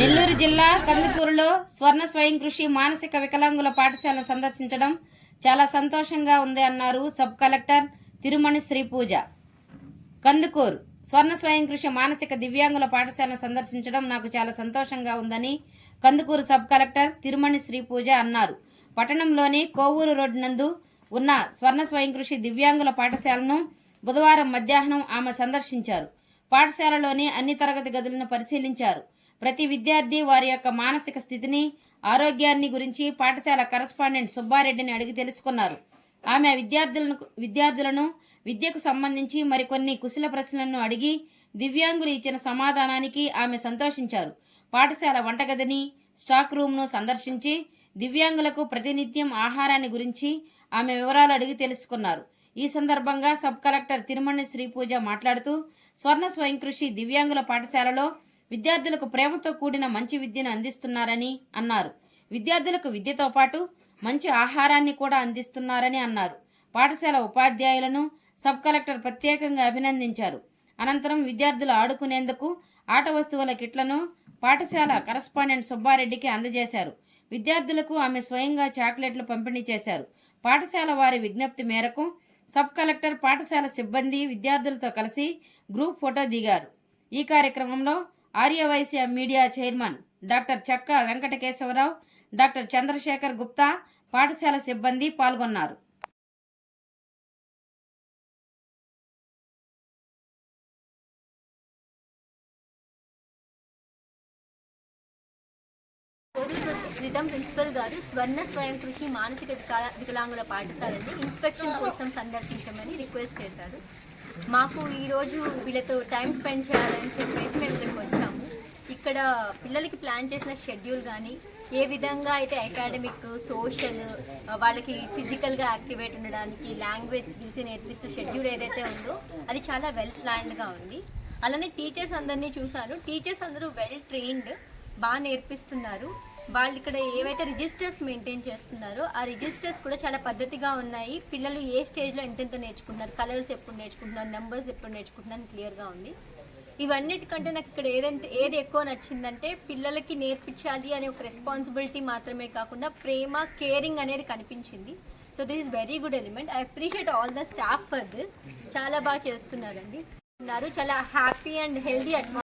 నెల్లూరు జిల్లా కందుకూరులో స్వర్ణ స్వయం కృషి మానసిక వికలాంగుల పాఠశాలను సందర్శించడం చాలా సంతోషంగా ఉంది అన్నారు సబ్ కలెక్టర్ తిరుమణి శ్రీ పూజ. కందుకూరు స్వర్ణ స్వయం కృషి మానసిక దివ్యాంగుల పాఠశాలను సందర్శించడం నాకు చాలా సంతోషంగా ఉందని కందుకూరు సబ్ కలెక్టర్ తిరుమణి శ్రీ పూజ అన్నారు. పట్టణంలోని కోవూరు రోడ్డు నందు ఉన్న స్వర్ణ స్వయం కృషి దివ్యాంగుల పాఠశాలను బుధవారం మధ్యాహ్నం ఆమె సందర్శించారు. పాఠశాలలోని అన్ని తరగతి గదులను పరిశీలించారు. ప్రతి విద్యార్థి వారి యొక్క మానసిక స్థితిని ఆరోగ్యాన్ని గురించి పాఠశాల కరస్పాండెంట్ సుబ్బారెడ్డిని అడిగి తెలుసుకున్నారు. ఆమె విద్యార్థులను విద్యార్థులను విద్యకు సంబంధించి మరికొన్ని కుశల ప్రశ్నలను అడిగి దివ్యాంగులు ఇచ్చిన సమాధానానికి ఆమె సంతోషించారు. పాఠశాల వంటగదిని స్టాక్ రూమ్ను సందర్శించి దివ్యాంగులకు ప్రతినిత్యం ఆహారాన్ని గురించి ఆమె వివరాలు అడిగి తెలుసుకున్నారు. ఈ సందర్భంగా సబ్ కలెక్టర్ తిరుమణి శ్రీ పూజ మాట్లాడుతూ స్వర్ణ స్వయం కృషి దివ్యాంగుల పాఠశాలలో విద్యార్థులకు ప్రేమతో కూడిన మంచి విద్యను అందిస్తున్నారని అన్నారు. విద్యార్థులకు విద్యతో పాటు మంచి ఆహారాన్ని కూడా అందిస్తున్నారని అన్నారు. పాఠశాల ఉపాధ్యాయులను సబ్ కలెక్టర్ ప్రత్యేకంగా అభినందించారు. అనంతరం విద్యార్థులు ఆడుకునేందుకు ఆట వస్తువుల కిట్లను పాఠశాల కరస్పాండెంట్ సుబ్బారెడ్డికి అందజేశారు. విద్యార్థులకు ఆమె స్వయంగా చాక్లెట్లు పంపిణీ చేశారు. పాఠశాల వారి విజ్ఞప్తి మేరకు సబ్ కలెక్టర్ పాఠశాల సిబ్బంది విద్యార్థులతో కలిసి గ్రూప్ ఫోటో దిగారు. ఈ కార్యక్రమంలో ఆర్యవైశ్య మీడియా చైర్మన్ డాక్టర్ చక్క వెంకటకేశవరావు డాక్టర్ చంద్రశేఖర్ గుప్తా పాఠశాల సిబ్బంది పాల్గొన్నారు. క్రితం ప్రిన్సిపల్ గారు స్వర్ణ స్వయం కృషి మానసిక వికలాంగుల పాఠశాలని ఇన్స్పెక్షన్ కోసం సందర్శించమని రిక్వెస్ట్ చేశారు. మాకు ఈరోజు వీళ్ళతో టైం స్పెండ్ చేయాలని చెప్పేసి మేము ఇక్కడికి వచ్చాము. ఇక్కడ పిల్లలకి ప్లాన్ చేసిన షెడ్యూల్ కానీ ఏ విధంగా అయితే అకాడమిక్ సోషల్ వాళ్ళకి ఫిజికల్గా యాక్టివేట్ ఉండడానికి లాంగ్వేజ్ స్కిల్స్ నేర్పిస్తూ షెడ్యూల్ ఏదైతే ఉందో అది చాలా వెల్ ప్లాన్డ్గా ఉంది. అలానే టీచర్స్ అందరినీ చూశాను. టీచర్స్ అందరూ వెల్ ట్రైన్డ్ బాగా నేర్పిస్తున్నారు. వాళ్ళు ఇక్కడ ఏవైతే రిజిస్టర్స్ మెయింటైన్ చేస్తున్నారో ఆ రిజిస్టర్స్ కూడా చాలా పద్ధతిగా ఉన్నాయి. పిల్లలు ఏ స్టేజ్లో ఎంతెంత నేర్చుకుంటున్నారు కలర్స్ ఎప్పుడు నేర్చుకుంటున్నారు నెంబర్స్ ఎప్పుడు నేర్చుకుంటున్నారు క్లియర్గా ఉంది. ఇవన్నిటికంటే నాకు ఇక్కడ ఏదంటే ఏది ఎక్కువ నచ్చిందంటే పిల్లలకి నేర్పించాలి అనే ఒక రెస్పాన్సిబిలిటీ మాత్రమే కాకుండా ప్రేమ కేరింగ్ అనేది కనిపించింది. So this is very good element I appreciate all the staff for this చాలా బాగా చేస్తున్నారండి. ఉన్నారు. చాలా happy and healthy atmosphere